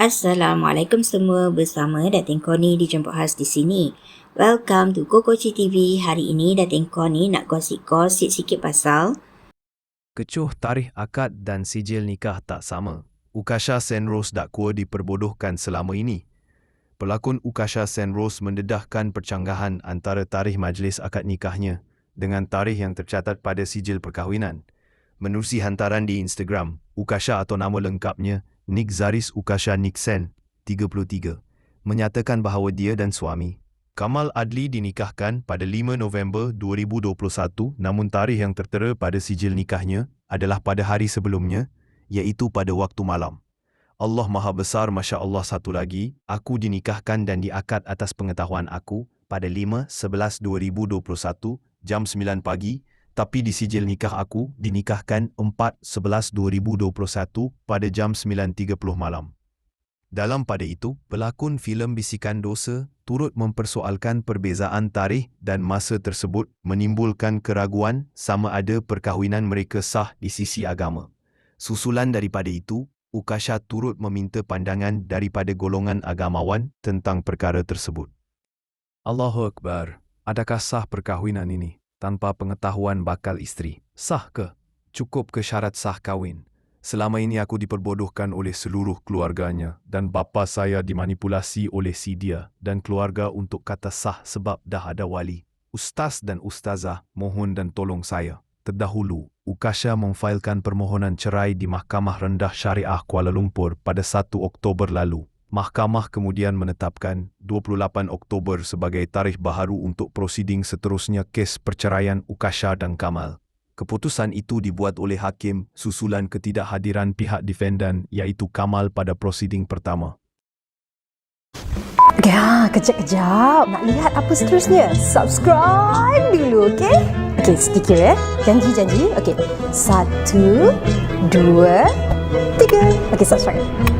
Assalamualaikum semua bersama Datin Koni dijemput khas di sini. Welcome to Kokoci TV. Hari ini Datin Koni nak gosip-gosip sikit pasal Kecoh tarikh akad dan sijil nikah tak sama. Ukasha Senrose dakwa diperbodohkan selama ini. Pelakon Ukasha Senrose mendedahkan percanggahan antara tarikh majlis akad nikahnya dengan tarikh yang tercatat pada sijil perkahwinan. Menerusi hantaran di Instagram, Ukasha atau nama lengkapnya Nick Zaris Ukasha Nixon, 33, menyatakan bahawa dia dan suami, Kamal Adli dinikahkan pada 5 November 2021 namun tarikh yang tertera pada sijil nikahnya adalah pada hari sebelumnya, iaitu pada waktu malam. Allah Maha Besar Masya Allah satu lagi, aku dinikahkan dan diakad atas pengetahuan aku pada 5-11-2021 jam 9 pagi tapi di sijil nikah aku dinikahkan 4-11-2021 pada jam 9.30 malam. Dalam pada itu, pelakon filem Bisikan Dosa turut mempersoalkan perbezaan tarikh dan masa tersebut menimbulkan keraguan sama ada perkahwinan mereka sah di sisi agama. Susulan daripada itu, Ukasha turut meminta pandangan daripada golongan agamawan tentang perkara tersebut. Allahu Akbar, adakah sah perkahwinan ini? Tanpa pengetahuan bakal isteri. Sah ke? Cukup ke syarat sah kahwin? Selama ini aku diperbodohkan oleh seluruh keluarganya dan bapa saya dimanipulasi oleh si dia dan keluarga untuk kata sah sebab dah ada wali. Ustaz dan ustazah mohon dan tolong saya. Terdahulu, Ukasha memfailkan permohonan cerai di Mahkamah Rendah Syariah Kuala Lumpur pada 1 Oktober lalu. Mahkamah kemudian menetapkan 28 Oktober sebagai tarikh baharu untuk prosiding seterusnya kes perceraian Ukasha dan Kamal. Keputusan itu dibuat oleh hakim susulan ketidakhadiran pihak defendan iaitu Kamal pada prosiding pertama. Ya, kejap-kejap. Nak lihat apa seterusnya? Subscribe dulu, okey? Okey, sedikit ya. Janji-janji. Okey. Satu, dua, tiga. Okey, subscribe.